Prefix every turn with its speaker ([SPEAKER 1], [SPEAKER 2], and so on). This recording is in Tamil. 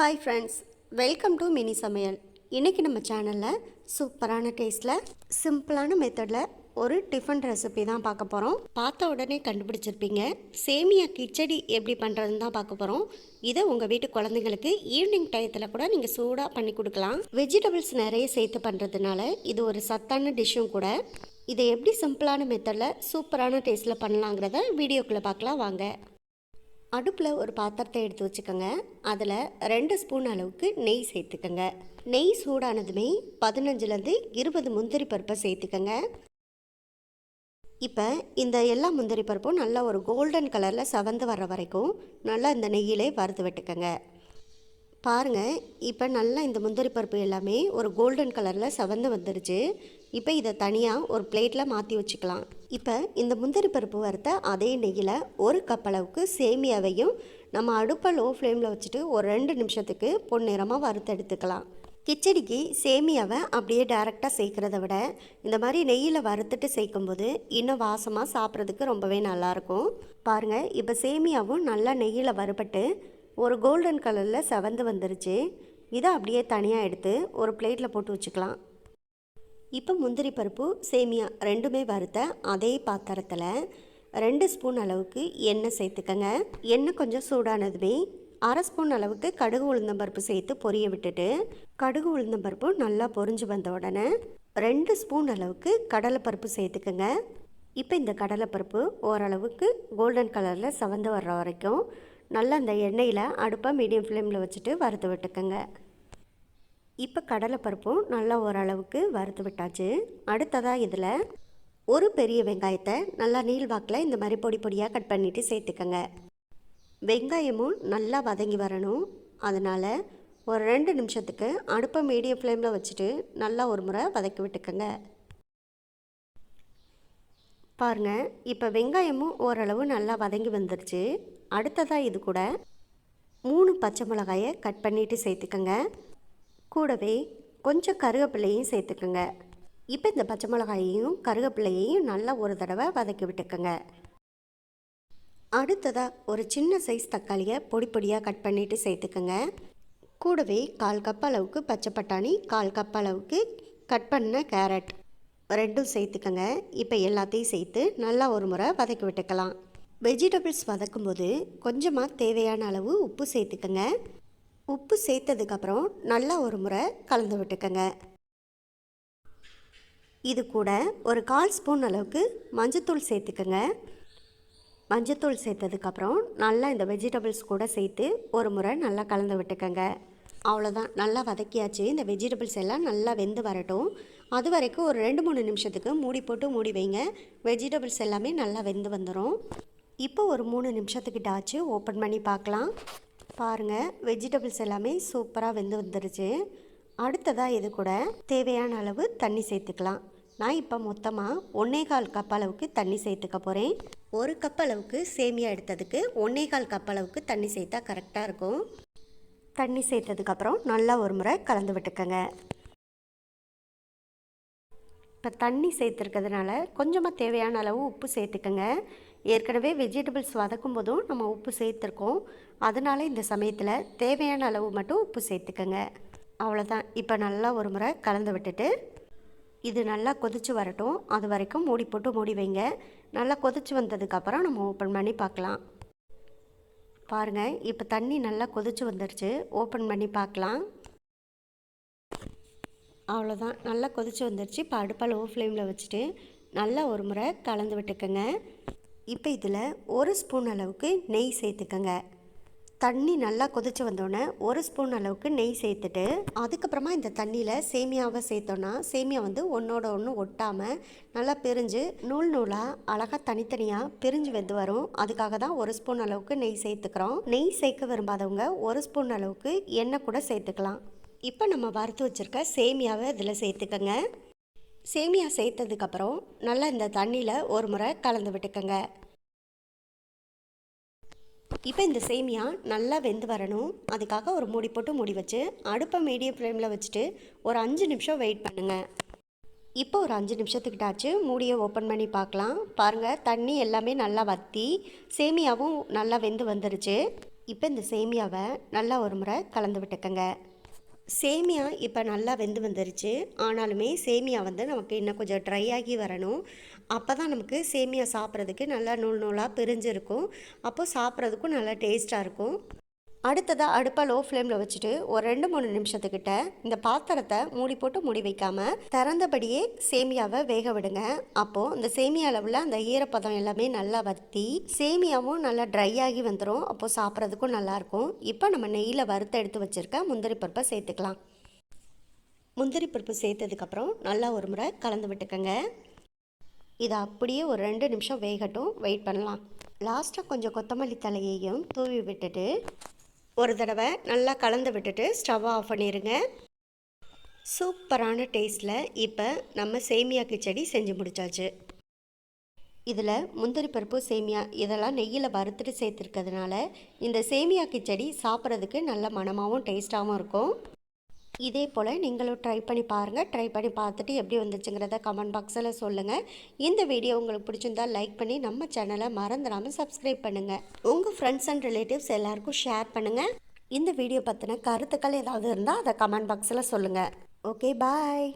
[SPEAKER 1] Hi friends welcome to mini Samayal இன்றைக்கி நம்ம சேனலில் சூப்பரான டேஸ்ட்டில் சிம்பிளான மெத்தடில் ஒரு டிஃபன் ரெசிபி தான் பார்க்க போகிறோம் பார்த்த உடனே கண்டுபிடிச்சிருப்பீங்க. சேமியா கிச்சடி எப்படி பண்ணுறதுன்னு தான் பார்க்க போகிறோம் இதை உங்கள் வீட்டு குழந்தைங்களுக்கு ஈவினிங் டயத்தில் கூட நீங்கள் சூடாக பண்ணி கொடுக்கலாம். வெஜிடபிள்ஸ் நிறைய சேர்த்து பண்ணுறதுனால இது ஒரு சத்தான டிஷ்ஷும் கூட. இதை எப்படி சிம்பிளான மெத்தடில் சூப்பரான டேஸ்ட்டில் பண்ணலாங்கிறத வீடியோக்குள்ளே பார்க்கலாம். வாங்க. அடுப்பில் ஒரு பாத்திரத்தை எடுத்து வச்சுக்கோங்க. அதில் ரெண்டு ஸ்பூன் அளவுக்கு நெய் சேர்த்துக்கோங்க. நெய் சூடானதுமே பதினஞ்சுலேருந்து இருபது முந்திரி பருப்பை சேர்த்துக்கோங்க. இப்போ இந்த எல்லா முந்திரி பருப்பும் நல்லா ஒரு கோல்டன் கலரில் செவந்து வர்ற வரைக்கும் நல்லா இந்த நெய்யிலே வறுத்து விட்டுக்கோங்க. பாருங்கள் இப்போ நல்லா இந்த முந்திரி பருப்பு எல்லாமே ஒரு கோல்டன் கலரில் செவந்து வந்துடுச்சு இப்போ இதை தனியாக ஒரு பிளேட்டில் மாற்றி வச்சுக்கலாம். இப்போ இந்த முந்திரி பருப்பு வறுத்த அதே நெய்யில் ஒரு கப் அளவுக்கு சேமியாவையும் நம்ம அடுப்பை லோ ஃப்ளேமில் வச்சுட்டு ஒரு ரெண்டு நிமிஷத்துக்கு பொன்னிறமாக வறுத்து எடுத்துக்கலாம். கிச்சடிக்கு சேமியாவை அப்படியே டேரெக்டாக சேர்க்குறத விட இந்த மாதிரி நெய்யில் வறுத்துட்டு சேர்க்கும்போது இன்னும் வாசமாக சாப்பிட்றதுக்கு ரொம்பவே நல்லாயிருக்கும் பாருங்கள் இப்போ சேமியாவும் நல்லா நெய்யில் வறுபட்டு ஒரு கோல்டன் கலரில் செவந்து வந்துருச்சு. இதை அப்படியே தனியாக எடுத்து ஒரு பிளேட்டில் போட்டு வச்சுக்கலாம். இப்போ முந்திரி பருப்பு சேமியா ரெண்டுமே வறுத்த அதே பாத்திரத்தில் ரெண்டு ஸ்பூன் அளவுக்கு எண்ணெய் சேர்த்துக்கங்க. எண்ணெய் கொஞ்சம் சூடானதுமே அரை ஸ்பூன் அளவுக்கு கடுகு உளுந்தம்பருப்பு சேர்த்து பொரிய விட்டுட்டு கடுகு உளுந்தம்பருப்பு நல்லா பொரிஞ்சு வந்த உடனே ரெண்டு ஸ்பூன் அளவுக்கு கடலைப்பருப்பு சேர்த்துக்கங்க. இப்போ இந்த கடலைப்பருப்பு ஓரளவுக்கு கோல்டன் கலரில் சவந்து வர்ற வரைக்கும் நல்லா அந்த எண்ணெயில் அடுப்பை மீடியம் ஃப்ளேமில் வச்சுட்டு வறுத்து விட்டுக்கோங்க. இப்போ கடலைப்பருப்பும் நல்லா ஓரளவுக்கு வறுத்து விட்டாச்சு. அடுத்ததாக இதில் ஒரு பெரிய வெங்காயத்தை நல்லா நீள்வாக்கில் இந்த மாதிரி பொடி பொடியாக கட் பண்ணிவிட்டு சேர்த்துக்கோங்க. வெங்காயமும் நல்லா வதங்கி வரணும். அதனால் ஒரு ரெண்டு நிமிஷத்துக்கு அடுப்பை மீடியம் ஃப்ளேமில் வச்சுட்டு நல்லா ஒரு முறை வதக்கி விட்டுக்கோங்க. பாருங்கள் இப்போ வெங்காயமும் ஓரளவு நல்லா வதங்கி வந்துருச்சு. அடுத்ததாக இது கூட மூணு பச்சை மிளகாயை கட் பண்ணிவிட்டு சேர்த்துக்கோங்க. கூடவே கொஞ்சம் கருவேப்பிலையும் சேர்த்துக்கோங்க. இப்போ இந்த பச்சை மிளகாயையும் கருவேப்பிலையையும் நல்லா ஒரு தடவை வதக்கி விட்டுக்கோங்க. அடுத்ததாக ஒரு சின்ன சைஸ் தக்காளியை பொடி பொடியாக கட் பண்ணிவிட்டு சேர்த்துக்கோங்க. கூடவே கால் கப் அளவுக்கு பச்சை பட்டாணி கால் கப் அளவுக்கு கட் பண்ண கேரட். ரெண்டும் சேர்த்துக்கோங்க. இப்போ எல்லாத்தையும் சேர்த்து நல்லா ஒரு முறை வதக்கி விட்டுக்கலாம். வெஜிடபிள்ஸ் வதக்கும்போது கொஞ்சமாக தேவையான அளவு உப்பு சேர்த்துக்கங்க. உப்பு சேர்த்ததுக்கப்புறம் நல்லா ஒரு முறை கலந்து விட்டுக்கோங்க. இது கூட ஒரு கால் ஸ்பூன் அளவுக்கு மஞ்சத்தூள் சேர்த்துக்கங்க. மஞ்சத்தூள் சேர்த்ததுக்கப்புறம் நல்லா இந்த வெஜிடபிள்ஸ் கூட சேர்த்து ஒரு முறை நல்லா கலந்து விட்டுக்கோங்க. அவ்வளோதான் நல்லா வதக்கியாச்சு. இந்த வெஜிடபிள்ஸ் எல்லாம் நல்லா வெந்து வரட்டும். அது வரைக்கும் ஒரு ரெண்டு மூணு நிமிஷத்துக்கு மூடி போட்டு மூடி வைங்க. வெஜிடபிள்ஸ் எல்லாமே நல்லா வெந்து வந்துடும் இப்போ ஒரு மூணு நிமிஷத்துக்கிட்ட ஆச்சு. ஓப்பன் பண்ணி பார்க்கலாம். பாருங்கள் வெஜிடபிள்ஸ் எல்லாமே சூப்பராக வெந்து வந்துருச்சு. அடுத்ததாக இது கூட தேவையான அளவு தண்ணி சேர்த்துக்கலாம். நான் இப்போ மொத்தமாக ஒன்றே கால் கப் அளவுக்கு தண்ணி சேர்த்துக்க போகிறேன் ஒரு கப் அளவுக்கு சேமியா எடுத்ததுக்கு ஒன்றே கால் கப் அளவுக்கு தண்ணி சேர்த்தா கரெக்டாக இருக்கும். தண்ணி சேர்த்ததுக்கப்புறம் நல்லா ஒரு முறை கலந்து விட்டுக்கோங்க. இப்போ தண்ணி சேர்த்துருக்கிறதுனால கொஞ்சமாக தேவையான அளவு உப்பு சேர்த்துக்கோங்க. ஏற்கனவே வெஜிடபிள்ஸ் வதக்கும் போதும் நம்ம உப்பு சேர்த்துருக்கோம். அதனால இந்த சமயத்தில் தேவையான அளவு மட்டும் உப்பு சேர்த்துக்கோங்க. அவ்வளோதான் இப்போ நல்லா ஒரு முறை கலந்து விட்டுட்டு இது நல்லா கொதித்து வரட்டும். அது வரைக்கும் மூடி போட்டு மூடி வைங்க. நல்லா கொதித்து வந்ததுக்கப்புறம் நம்ம ஓப்பன் பண்ணி பார்க்கலாம். பாருங்கள் இப்போ தண்ணி நல்லா கொதித்து வந்துருச்சு. ஓப்பன் பண்ணி பார்க்கலாம். அவ்வளோதான் நல்லா கொதித்து வந்துருச்சு. இப்போ அடுப்பால் லோ ஃப்ளேமில் வச்சுட்டு நல்லா ஒரு முறை கலந்து விட்டுக்கோங்க. இப்போ இதில் ஒரு ஸ்பூன் அளவுக்கு நெய் சேர்த்துக்கோங்க. தண்ணி நல்லா கொதித்து வந்தோடனே ஒரு ஸ்பூன் அளவுக்கு நெய் சேர்த்துட்டு அதுக்கப்புறமா இந்த தண்ணியில் சேமியாவை சேர்த்தோன்னா சேமியா வந்து ஒன்றோட ஒன்று ஒட்டாமல் நல்லா பிரிஞ்சு நூல் நூலாக அழகாக தனித்தனியாக பிரிஞ்சு வெந்து வரும். அதுக்காக தான் ஒரு ஸ்பூன் அளவுக்கு நெய் சேர்த்துக்கிறோம். நெய் சேர்க்க விரும்பாதவங்க ஒரு ஸ்பூன் அளவுக்கு எண்ணெய் கூட சேர்த்துக்கலாம். இப்போ நம்ம வறுத்து வச்சுருக்க சேமியாவை இதில் சேர்த்துக்கோங்க. சேமியா சேர்த்ததுக்கப்புறம் நல்லா இந்த தண்ணியில் ஒரு முறை கலந்து விட்டுக்கோங்க. இப்போ இந்த சேமியா நல்லா வெந்து வரணும். அதுக்காக ஒரு மூடி போட்டு மூடி வச்சு அடுப்பை மீடியம் ஃப்ளேமில் வச்சுட்டு ஒரு அஞ்சு நிமிஷம் வெயிட் பண்ணுங்கள் இப்போ ஒரு அஞ்சு நிமிஷத்துக்கிட்டாச்சு மூடியை ஓப்பன் பண்ணி பார்க்கலாம். பாருங்கள் தண்ணி எல்லாமே நல்லா வற்றி சேமியாவும் நல்லா வெந்து வந்துருச்சு. இப்போ இந்த சேமியாவை நல்லா ஒரு முறை கலந்து விட்டுக்கங்க. சேமியா இப்போ நல்லா வெந்து வந்துருச்சு. ஆனாலுமே சேமியா வந்து நமக்கு இன்னும் கொஞ்சம் ட்ரை ஆகி வரணும். அப்போ தான் நமக்கு சேமியா சாப்பிட்றதுக்கு நல்லா நூல் நூலாக பிரிஞ்சிருக்கும். அப்போது சாப்பிட்றதுக்கும் நல்லா டேஸ்ட்டாக இருக்கும். அடுத்ததாக அடுப்பை லோ ஃப்ளேமில் வச்சுட்டு ஒரு ரெண்டு மூணு நிமிஷத்துக்கிட்ட இந்த பாத்திரத்தை மூடி போட்டு மூடி வைக்காமல் திறந்தபடியே சேமியாவை வேக விடுங்க. அப்போது இந்த சேமியா அளவில் அந்த ஈரப்பதம் எல்லாமே நல்லா வற்றி சேமியாவும் நல்லா ட்ரை ஆகி வந்துடும் அப்போது சாப்பிட்றதுக்கும் நல்லாயிருக்கும் இப்போ நம்ம நெய்யில் வறுத்து எடுத்து வச்சுருக்க முந்திரி பருப்பை சேர்த்துக்கலாம். முந்திரி பருப்பு சேர்த்ததுக்கப்புறம் நல்லா ஒரு முறை கலந்து விட்டுக்கோங்க. இதை அப்படியே ஒரு ரெண்டு நிமிஷம் வேகட்டும். வெயிட் பண்ணலாம். லாஸ்ட்டாக கொஞ்சம் கொத்தமல்லி தலையையும் தூவி விட்டுட்டு ஒரு தடவை நல்லா கலந்து விட்டுட்டு ஸ்டவ்வை ஆஃப் பண்ணிடுங்க சூப்பரான டேஸ்ட்டில் இப்போ நம்ம சேமியா கிச்சடி செஞ்சு முடிச்சாச்சு. இதில் முந்திரி பருப்பு சேமியா இதெல்லாம் நெய்யில் வறுத்துட்டு சேர்த்துருக்கிறதுனால இந்த சேமியா கிச்சடி சாப்பிட்றதுக்கு நல்ல மணமாகவும் டேஸ்ட்டாகவும் இருக்கும். இதே போல் நீங்களும் ட்ரை பண்ணி பாருங்கள் ட்ரை பண்ணி பார்த்துட்டு எப்படி வந்துச்சுங்கிறத கமெண்ட் பாக்ஸில் சொல்லுங்கள் இந்த வீடியோ உங்களுக்கு பிடிச்சிருந்தா லைக் பண்ணி நம்ம சேனலை மறந்துடாமல் சப்ஸ்கிரைப் பண்ணுங்கள் உங்கள் ஃப்ரெண்ட்ஸ் அண்ட் ரிலேட்டிவ்ஸ் எல்லாருக்கும் ஷேர் பண்ணுங்கள் இந்த வீடியோ பற்றின கருத்துக்கள் ஏதாவது இருந்தால் அதை கமெண்ட் பாக்ஸில் சொல்லுங்கள் ஓகே பாய்